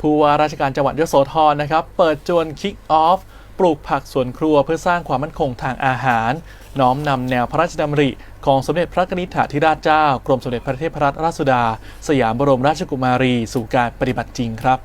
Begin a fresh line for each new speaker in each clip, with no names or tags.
ผู้ว่าราชการจังหวัดยโสธรนะครับ เปิดจวนคิกออฟปลูกผักสวนครัวเพื่อสร้างความมั่นคงทางอาหาร น้อมนำแนวพระราชดำริ ของสมเด็จพระนิธิถาธิราชเจ้า กรมสมเด็จพระเทพรัตนราชสุดา สยามบรมราชกุมารี สู่การปฏิบัติจริงครับ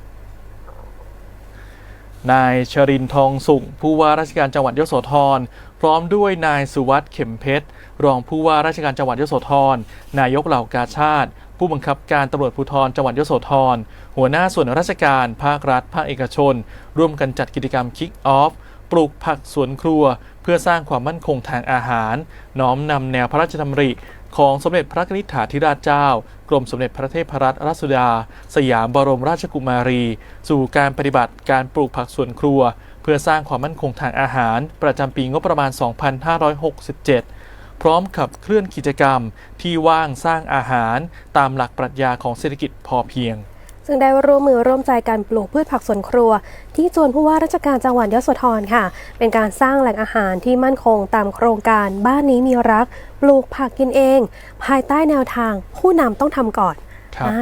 นายชรินทร์ทองสุข ผู้ว่าราชการจังหวัดยโสธร พร้อมด้วยนายสุวัสด์เข็มเพชร รองผู้ว่าราชการจังหวัดยโสธร นายกเหล่ากาชาติ ผู้บังคับการตำรวจภูธรจังหวัดยโสธร หัวหน้าส่วนราชการ ภาครัฐ ภาคเอกชน ร่วมกันจัดกิจกรรมคิกออฟ ปลูกผักสวนครัว เพื่อสร้างความมั่นคงทางอาหาร น้อมนำแนวพระราชดำริ ของสมเด็จพระนิธิถาธิราชเจ้า กรมสมเด็จพระเทพรัตนราชสุดา สยามบรมราชกุมารี สู่การปฏิบัติการปลูกผักสวนครัว เพื่อสร้างความมั่นคงทางอาหาร ประจำปีงบประมาณ 2567 พร้อมขับเคลื่อนกิจกรรมที่ว่างสร้างอาหารตามหลักปรัชญาของเศรษฐกิจพอเพียง
ซึ่งได้ร่วมมือร่วมใจการปลูกพืชผักสวนครัว ที่จวนผู้ว่าราชการจังหวัดยโสธรค่ะ เป็นการสร้างแหล่งอาหารที่มั่นคงตามโครงการบ้านนี้มีรัก ปลูกผักกินเอง ภายใต้แนวทางผู้นำต้องทำก่อน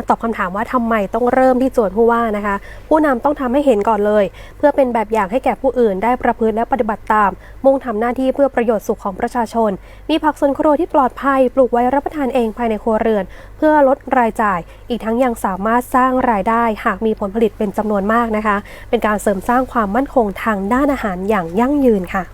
ตอบคำถามว่าทำไมต้องเริ่มที่จวนผู้ว่านะคะ ผู้นำต้องทำให้เห็นก่อนเลย เพื่อเป็นแบบอย่างให้แก่ผู้อื่น ได้ประพฤติและปฏิบัติตาม มุ่งทำหน้าที่เพื่อประโยชน์สุขของประชาชน มีผักสวนครัวที่ปลอดภัย ปลูกไว้รับประทานเองภายในครัวเรือน เพื่อลดรายจ่าย อีกทั้งยังสามารถสร้างรายได้ หากมีผลผลิตเป็นจำนวนมากนะคะ เป็นการเสริมสร้างความมั่นคงทางด้านอาหารอย่างยั่งยืนค่ะ